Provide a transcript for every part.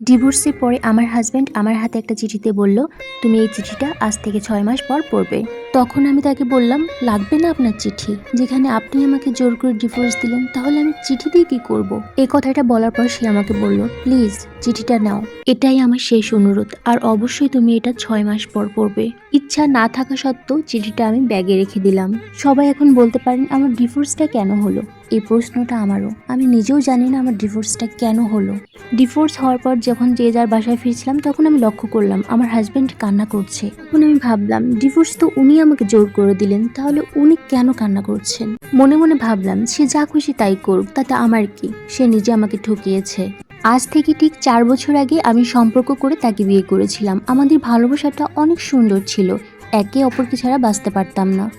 ডিভোর্সের পরে আমার হাজব্যান্ড আমার হাতে একটা চিঠিতে বলল, তুমি এই চিঠিটা আজ থেকে ছয় মাস পর পড়বে। তখন আমি তাকে বললাম, লাগবে না আপনার চিঠি? যেখানে আপনি আমাকে জোর করে ডিভোর্স দিলেন, তাহলে আমি চিঠি দিয়ে কি করব? এই কথাটা বলার পর সে আমাকে বলল, প্লিজ, চিঠিটা নাও। এটাই আমার শেষ অনুরোধ, আর অবশ্যই তুমি এটা ছয় মাস পর পড়বে। ইচ্ছা না থাকা সত্ত্বেও চিঠিটা আমি ব্যাগে রেখে দিলাম। সবাই এখন বলতে পারেন, আমার ডিভোর্সটা কেন হলো? এই প্রশ্নটা আমারও। আমি নিজেও জানি না আমার ডিভোর্সটা কেন হলো। ডিভোর্স হওয়ার পর যখন যে যার বাসায় ফিরছিলাম, তখন আমি লক্ষ্য করলাম আমার হাজবেন্ড কান্না করছে। তখন আমি ভাবলাম, ডিভোর্স তো উনি আমাকে জোর করে দিলেন, তাহলে উনি কেন কান্না করছেন? মনে মনে ভাবলাম, সে যা খুশি তাই করুক, তাতে আমার কি? সে নিজে আমাকে ঠকিয়েছে। আজ থেকে ঠিক চার বছর আগে আমি সম্পর্ক করে তাকে বিয়ে করেছিলাম। আমাদের ভালোবাসাটা অনেক সুন্দর ছিল। একে অপরকে ছাড়া বাঁচতে পারতাম না।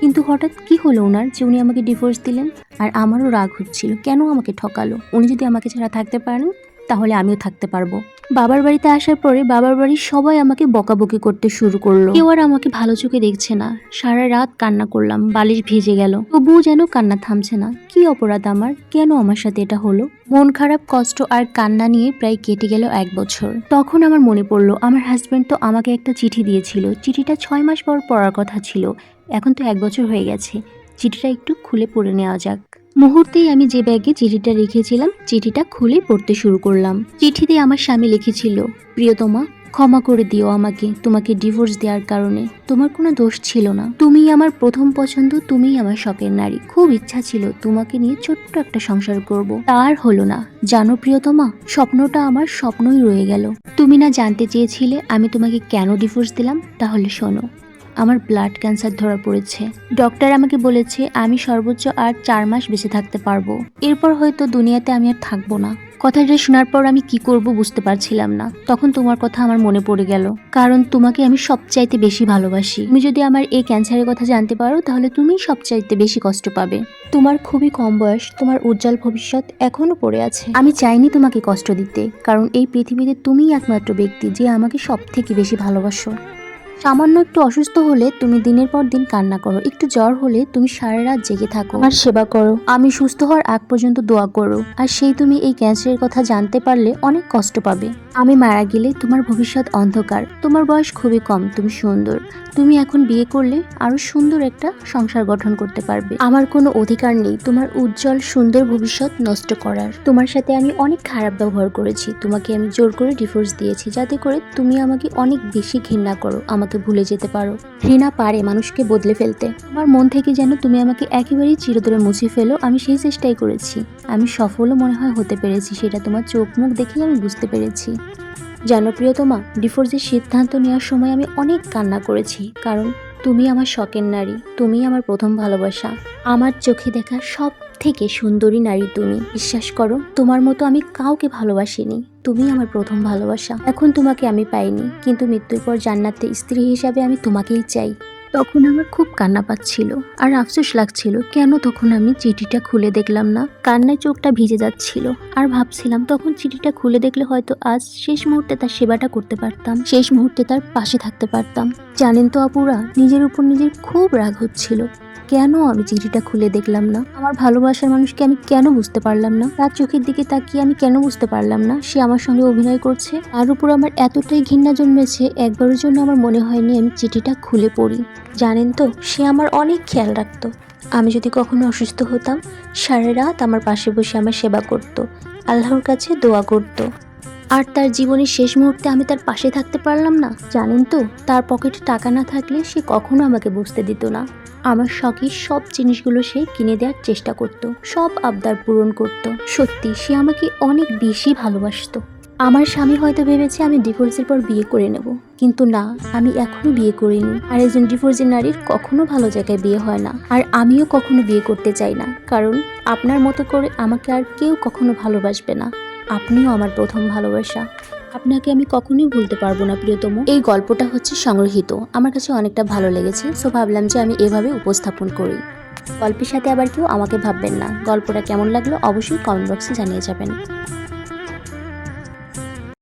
কিন্তু হঠাৎ কি হলো ওনার যে উনি আমাকে ডিভোর্স দিলেন? আর আমারও রাগ হচ্ছিল। কেন আমাকে ঠকালো? উনি যদি আমাকে ছাড়া থাকতে পারেন তাহলে আমিও থাকতে পারব। বাবার বাড়িতে আসার পরে বাবার বাড়ির সবাই আমাকে বকাবকি করতে শুরু করল। কেউ আর আমাকে ভালো চোখে দেখছে না। সারা রাত কান্না করলাম, বালিশ ভিজে গেল। তবুও যেন কান্না থামছে না। কি অপরাধ আমার? কেন আমার সাথে এটা হলো? মন খারাপ, কষ্ট আর কান্না নিয়ে প্রায় কেটে গেল এক বছর। তখন আমার মনে পড়ল, আমার হাজব্যান্ড তো আমাকে একটা চিঠি দিয়েছিল। চিঠিটা ছয় মাস পর পড়ার কথা ছিল। এখন তো এক বছর হয়ে গেছে। চিঠিটা একটু খুলে পড়ে নেওয়া যাক। মুহূর্তেই আমি যে ব্যাগে চিঠিটা রেখেছিলাম, চিঠিটা খুলে পড়তে শুরু করলাম। চিঠিতে আমার স্বামী লিখেছিল, প্রিয়তমা, ক্ষমা করে দিও আমাকে, তোমাকে ডিভোর্স দেওয়ার কারণে। তোমার কোনো দোষ ছিল না। তুমি আমার প্রথম পছন্দ, তুমিই আমার শখের নারী। খুব ইচ্ছা ছিল তোমাকে নিয়ে ছোট্ট একটা সংসার করব। তার হলো না। জানো প্রিয়তমা, স্বপ্নটা আমার স্বপ্নই রয়ে গেল। তুমি না জানতে চেয়েছিলে আমি তোমাকে কেন ডিভোর্স দিলাম? তাহলে শোনো আমার ব্লাড ক্যান্সার ধরা পড়েছে। ডক্টর আমাকে বলেছে, আমি সর্বোচ্চ আর চার মাস বেঁচে থাকতে পারব। এরপর হয়তো দুনিয়াতে আমি আর থাকব না। কথাটা শোনার পর আমি কি করব বুঝতে পারছিলাম না। তখন তোমার কথা আমার মনে পড়ে গেল। কারণ তোমাকে আমি সবচাইতে বেশি ভালোবাসি। তুমি যদি আমার এই ক্যান্সারের কথা জানতে পারো, তাহলে তুমিই সবচাইতে বেশি কষ্ট পাবে। তোমার খুবই কম বয়স, তোমার উজ্জ্বল ভবিষ্যৎ এখনও পড়ে আছে। আমি চাইনি তোমাকে কষ্ট দিতে, কারণ এই পৃথিবীতে তুমিই একমাত্র ব্যক্তি যে আমাকে সব থেকে বেশি ভালোবাসো। সামান্য একটু অসুস্থ হলে তুমি দিনের পর দিন কান্না করো। একটু জ্বর হলে তুমি সারা রাত জেগে থাকো। আর সেবা করো। আমি সুস্থ হওয়ার আগ পর্যন্ত দোয়া করো। আর সেই তুমি এই ক্যান্সারের কথা জানতে পারলে অনেক কষ্ট পাবে। আমি মারা গেলে তোমার ভবিষ্যৎ অন্ধকার। তোমার বয়স খুবই কম তুমি সুন্দর। তুমি এখন বিয়ে করলে আরও সুন্দর একটা সংসার গঠন করতে পারবে। আমার কোনো অধিকার নেই তোমার উজ্জ্বল সুন্দর ভবিষ্যৎ নষ্ট করার। তোমার সাথে আমি অনেক খারাপ ব্যবহার করেছি। তোমাকে আমি জোর করে ডিভোর্স দিয়েছি যাতে করে তুমি আমাকে অনেক বেশি ঘৃণা করো। আমাকে ভুলে যেতে পারো। ঘৃণা পারে মানুষকে বদলে ফেলতে। আমার মন থেকে যেন তুমি আমাকে একেবারেই চিরতরে মুছে ফেলো, আমি সেই চেষ্টাই করেছি। আমি সফলও মনে হয় হতে পেরেছি, সেটা তোমার চোখ মুখ দেখেই আমি বুঝতে পেরেছি। জানো প্রিয়তমা, ডিভোর্সের সিদ্ধান্ত নেওয়ার সময় আমি অনেক কান্না করেছি, কারণ তুমি আমার শখের নারী তুমি আমার প্রথম ভালোবাসা। আমার চোখে দেখা সব থেকে সুন্দরী নারী তুমি। বিশ্বাস করো, তোমার মতো আমি কাউকে ভালোবাসিনি। তুমি আমার প্রথম ভালোবাসা। এখন তোমাকে আমি পাইনি, কিন্তু মৃত্যুর পর জান্নাতে স্ত্রী হিসাবে আমি তোমাকেই চাই। তখন আমার খুব কান্না পাচ্ছিল, আর আফসোস লাগছিল, কেন তখন আমি চিঠিটা খুলে দেখলাম না? কান্নায় চোখটা ভিজে যাচ্ছিল, আর ভাবছিলাম তখন চিঠিটা খুলে দেখলে হয়তো আজ শেষ মুহূর্তে তার সেবাটা করতে পারতাম, শেষ মুহূর্তে তার পাশে থাকতে পারতাম। জানেন তো আপুরা, নিজের উপর নিজের খুব রাগ হচ্ছিল। কেন আমি চিঠিটা খুলে দেখলাম না? আমার ভালোবাসার মানুষকে আমি কেন বুঝতে পারলাম না? তার চোখের দিকে তাকিয়ে আমি কেন বুঝতে পারলাম না? সে আমার সঙ্গে অভিনয় করছে। তার উপর আমার এতটাই ঘৃণা জন্মেছে, একবারের জন্য আমার মনে হয়নি আমি চিঠিটা খুলে পড়ি। জানেন তো, সে আমার অনেক খেয়াল রাখতো। আমি যদি কখনো অসুস্থ হতাম, সারা রাত আমার পাশে বসে আমার সেবা করত। আল্লাহর কাছে দোয়া করত। আর তার জীবনের শেষ মুহূর্তে আমি তার পাশে থাকতে পারলাম না, জানেন তো? তার পকেটে টাকা না থাকলে সে কখনো আমাকে বুঝতে দিত না। আমার শখের সব জিনিসগুলো সে কিনে দেওয়ার চেষ্টা করত, সব আবদার পূরণ করত। সত্যি, সে আমাকে অনেক বেশি ভালোবাসতো। আমার স্বামী হয়তো ভেবেছে আমি ডিভোর্সের পর বিয়ে করে নেব, কিন্তু না, আমি এখনও বিয়ে করিনি। আর একজন ডিভোর্সের নারীর কখনো ভালো জায়গায় বিয়ে হয় না, আর আমিও কখনো বিয়ে করতে চাই না। কারণ, আপনার মতো করে আমাকে আর কেউ কখনো ভালোবাসবে না। আপনিও আমার প্রথম ভালোবাসা। আপনাকে আমি কখনোই ভুলতে পারব না, প্রিয়তম। এই গল্পটা হচ্ছে সংগৃহীত। আমার কাছে অনেকটা ভালো লেগেছে, সো ভাবলাম যে আমি এভাবে উপস্থাপন করি। গল্পের সাথে আবার কেউ আমাকে ভাববেন না। গল্পটা কেমন লাগল অবশ্যই কমেন্ট বক্সে জানিয়ে যাবেন।